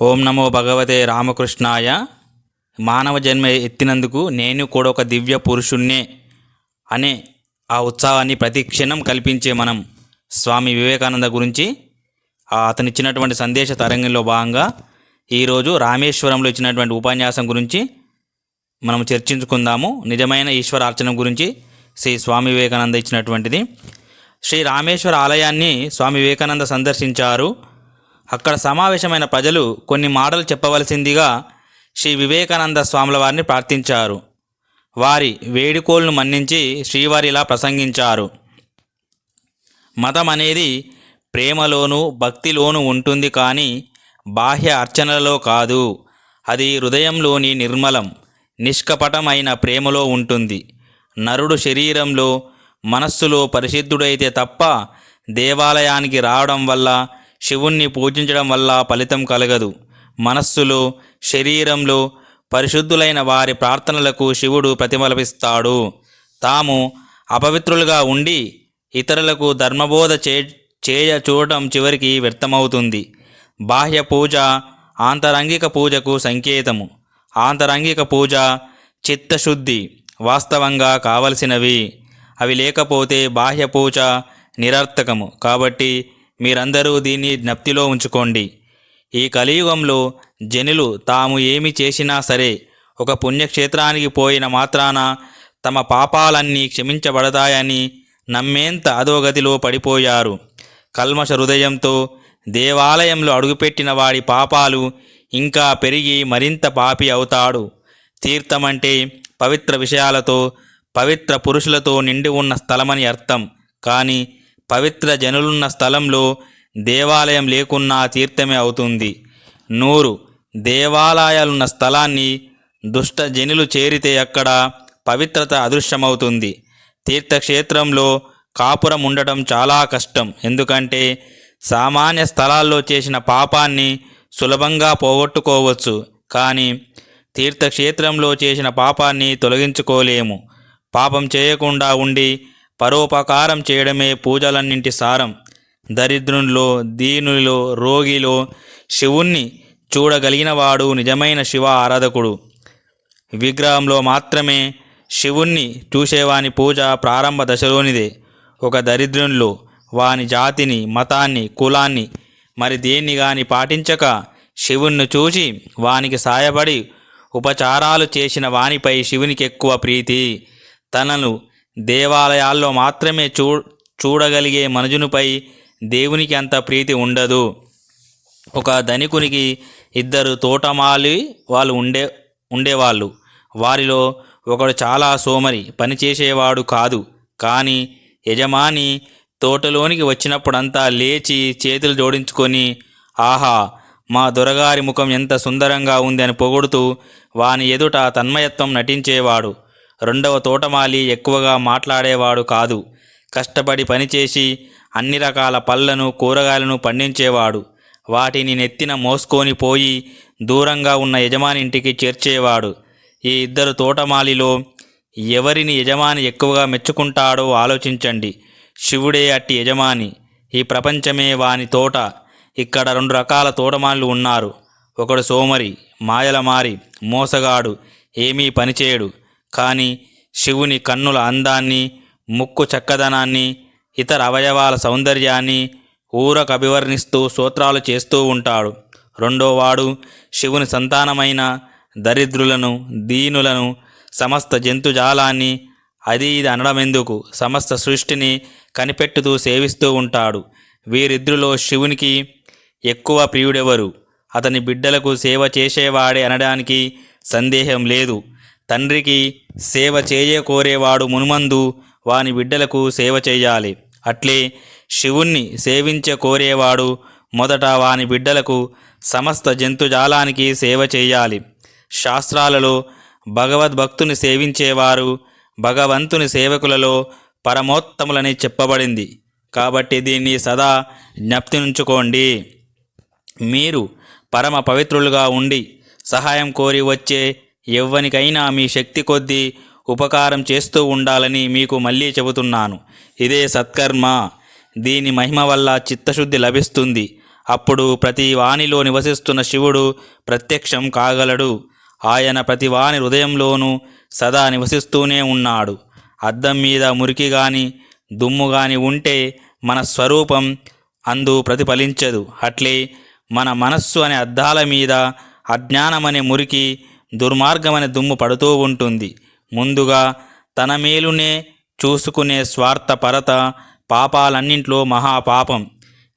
ఓం నమో భగవతే రామకృష్ణాయ. మానవ జన్మ ఎత్తినందుకు నేను కూడా ఒక దివ్య పురుషుణ్ణే అనే ఆ ఉత్సాహాన్ని ప్రతి క్షణం కల్పించే మనం స్వామి వివేకానంద గురించి ఆ అతను ఇచ్చినటువంటి సందేశ తరంగంలో భాగంగా ఈరోజు రామేశ్వరంలో ఇచ్చినటువంటి ఉపన్యాసం గురించి మనం చర్చించుకుందాము. నిజమైన ఈశ్వరార్చన గురించి శ్రీ స్వామి వివేకానంద ఇచ్చినటువంటిది. శ్రీ రామేశ్వర ఆలయాన్ని స్వామి వివేకానంద సందర్శించారు. అక్కడ సమావేశమైన ప్రజలు కొన్ని మాటలు చెప్పవలసిందిగా శ్రీ వివేకానంద స్వాముల వారిని ప్రార్థించారు. వారి వేడుకోలను మన్నించి శ్రీవారి ఇలా ప్రసంగించారు. మతం అనేది ప్రేమలోను భక్తిలోను ఉంటుంది కానీ బాహ్య అర్చనలలో కాదు. అది హృదయంలోని నిర్మలం నిష్కపటమైన ప్రేమలో ఉంటుంది. నరుడు శరీరంలో మనస్సులో పరిశుద్ధుడైతే తప్ప దేవాలయానికి రావడం వల్ల శివుణ్ణి పూజించడం వల్ల ఫలితం కలగదు. మనస్సులో శరీరంలో పరిశుద్ధులైన వారి ప్రార్థనలకు శివుడు ప్రతిఫలపిస్తాడు తాము అపవిత్రులుగా ఉండి ఇతరులకు ధర్మబోధ చే చేయ చూడటం చివరికి వ్యర్థమవుతుంది. బాహ్య పూజ ఆంతరంగిక పూజకు సంకేతము. ఆంతరంగిక పూజ చిత్తశుద్ధి వాస్తవంగా కావలసినవి. అవి లేకపోతే బాహ్య పూజ నిరర్థకము. కాబట్టి మీరందరూ దీన్ని జ్ఞప్తిలో ఉంచుకోండి. ఈ కలియుగంలో జనులు తాము ఏమి చేసినా సరే ఒక పుణ్యక్షేత్రానికి పోయిన మాత్రాన తమ పాపాలన్నీ క్షమించబడతాయని నమ్మేంత అధోగతిలో పడిపోయారు. కల్మష హృదయంతో దేవాలయంలో అడుగుపెట్టిన వాడి పాపాలు ఇంకా పెరిగి మరింత పాపి అవుతాడు. తీర్థమంటే పవిత్ర విషయాలతో పవిత్ర పురుషులతో నిండి ఉన్న స్థలమని అర్థం. కానీ పవిత్ర జనులున్న స్థలంలో దేవాలయం లేకున్నా తీర్థమే అవుతుంది. నూరు దేవాలయాలున్న స్థలాన్ని దుష్ట జనులు చేరితే అక్కడ పవిత్రత అదృశ్యమవుతుంది. తీర్థక్షేత్రంలో కాపురం ఉండటం చాలా కష్టం. ఎందుకంటే సామాన్య స్థలాల్లో చేసిన పాపాన్ని సులభంగా పోగొట్టుకోవచ్చు. కానీ తీర్థక్షేత్రంలో చేసిన పాపాన్ని తొలగించుకోలేము. పాపం చేయకుండా ఉండి పరోపకారం చేయడమే పూజలన్నింటి సారం. దరిద్రునిలో దీనునిలో రోగిలో శివుణ్ణి చూడగలిగినవాడు నిజమైన శివ ఆరాధకుడు. విగ్రహంలో మాత్రమే శివుణ్ణి చూసేవాని పూజ ప్రారంభ దశలోనిదే. ఒక దరిద్రునిలో వాని జాతిని మతాన్ని కులాన్ని మరి దేన్ని గాని పాటించక శివుణ్ణి చూసి వానికి సాయపడి ఉపచారాలు చేసిన వానిపై శివునికి ఎక్కువ ప్రీతి. తనను దేవాలయాల్లో మాత్రమే చూ చూడగలిగే మనుజునిపై దేవునికి అంత ప్రీతి ఉండదు. ఒక ధనికునికి ఇద్దరు తోటమాలి వాళ్ళు ఉండే ఉండేవాళ్ళు. వారిలో ఒకడు చాలా సోమరి పనిచేసేవాడు కాదు. కానీ యజమాని తోటలోనికి వచ్చినప్పుడంతా లేచి చేతులు జోడించుకొని ఆహా మా దొరగారి ముఖం ఎంత సుందరంగా ఉంది అని పొగుడుతూ వాని ఎదుట తన్మయత్వం నటించేవాడు. రెండవ తోటమాలి ఎక్కువగా మాట్లాడేవాడు కాదు. కష్టపడి పనిచేసి అన్ని రకాల పళ్ళను కూరగాయలను పండించేవాడు. వాటిని నెత్తిన మోసుకొని పోయి దూరంగా ఉన్న యజమాని ఇంటికి చేర్చేవాడు. ఈ ఇద్దరు తోటమాలిలో ఎవరిని యజమాని ఎక్కువగా మెచ్చుకుంటాడో ఆలోచించండి. శివుడే అట్టి యజమాని. ఈ ప్రపంచమే వాని తోట. ఇక్కడ రెండు రకాల తోటమాలు ఉన్నారు. ఒకడు సోమరి మాయలమారి మోసగాడు. ఏమీ పనిచేయడు. కానీ శివుని కన్నుల అందాన్ని ముక్కు చక్కదనాన్ని ఇతర అవయవాల సౌందర్యాన్ని ఊరకు అభివర్ణిస్తూ సూత్రాలు చేస్తూ ఉంటాడు. రెండోవాడు శివుని సంతానమైన దరిద్రులను దీనులను సమస్త జంతుజాలాన్ని అది ఇది అనడమెందుకు? సమస్త సృష్టిని కనిపెట్టుతూ సేవిస్తూ ఉంటాడు. వీరిద్దరిలో శివునికి ఎక్కువ ప్రియుడెవరు? అతని బిడ్డలకు సేవ చేసేవాడే అనడానికి సందేహం లేదు. తండ్రికి సేవ చేయకోరేవాడు మునుమందు వాని బిడ్డలకు సేవ చేయాలి. అట్లే శివుణ్ణి సేవించ కోరేవాడు మొదట వాని బిడ్డలకు సమస్త జంతుజాలానికి సేవ చేయాలి. శాస్త్రాలలో భగవద్భక్తుని సేవించేవారు భగవంతుని సేవకులలో పరమోత్తములని చెప్పబడింది. కాబట్టి దీన్ని సదా జ్ఞప్తినుంచుకోండి. మీరు పరమ పవిత్రులుగా ఉండి సహాయం కోరి వచ్చే ఎవ్వనికైనా మీ శక్తి కొద్దీ ఉపకారం చేస్తూ ఉండాలని మీకు మళ్ళీ చెబుతున్నాను. ఇదే సత్కర్మ. దీని మహిమ వల్ల చిత్తశుద్ధి లభిస్తుంది. అప్పుడు ప్రతి వాణిలో నివసిస్తున్న శివుడు ప్రత్యక్షం కాగలడు. ఆయన ప్రతి వాణి హృదయంలోనూ సదా నివసిస్తూనే ఉన్నాడు. అద్దం మీద మురికి గాని దుమ్ము గాని ఉంటే మన స్వరూపం అందు ప్రతిఫలించదు. అట్లే మన మనస్సు అనే అద్దాల మీద అజ్ఞానమనే మురికి దుర్మార్గమని దుమ్ము పడుతూ ఉంటుంది. ముందుగా తన మేలునే చూసుకునే స్వార్థపరత పాపాలన్నింట్లో మహాపాపం.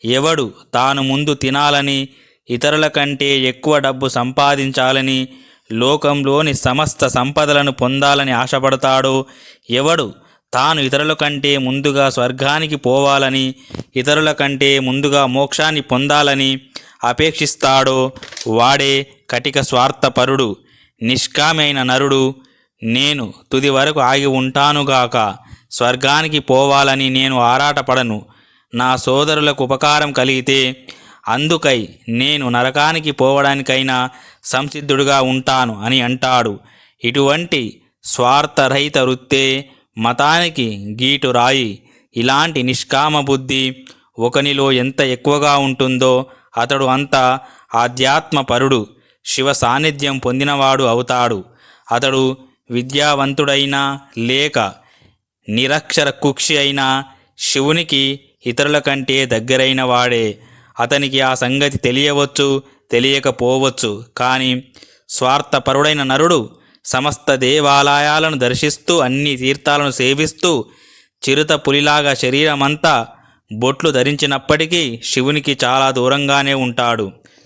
ఎవడు తాను ముందు తినాలని ఇతరుల కంటే ఎక్కువ డబ్బు సంపాదించాలని లోకంలోని సమస్త సంపదలను పొందాలని ఆశపడతాడో ఎవడు తాను ఇతరుల కంటే ముందుగా స్వర్గానికి పోవాలని ఇతరుల కంటే ముందుగా మోక్షాన్ని పొందాలని అపేక్షిస్తాడో వాడే కటిక స్వార్థపరుడు. నిష్కామైన నరుడు నేను తుది వరకు ఆగి ఉంటానుగాక స్వర్గానికి పోవాలని నేను ఆరాటపడను. నా సోదరులకు ఉపకారం కలిగితే అందుకై నేను నరకానికి పోవడానికైనా సంసిద్ధుడుగా ఉంటాను అని అంటాడు. ఇటువంటి స్వార్థరహిత వృత్తే మతానికి గీటు రాయి. ఇలాంటి నిష్కామ బుద్ధి ఒకనిలో ఎంత ఎక్కువగా ఉంటుందో అతడు అంత ఆధ్యాత్మపరుడు. శివ సాన్నిధ్యం పొందినవాడు అవుతాడు. అతడు విద్యావంతుడైనా లేక నిరక్షర కుక్షి అయినా శివునికి ఇతరుల కంటే దగ్గరైన వాడే. అతనికి ఆ సంగతి తెలియవచ్చు తెలియకపోవచ్చు. కానీ స్వార్థపరుడైన నరుడు సమస్త దేవాలయాలను దర్శిస్తూ అన్ని తీర్థాలను సేవిస్తూ చిరుత పులిలాగా శరీరమంతా బొట్లు ధరించినప్పటికీ శివునికి చాలా దూరంగానే ఉంటాడు.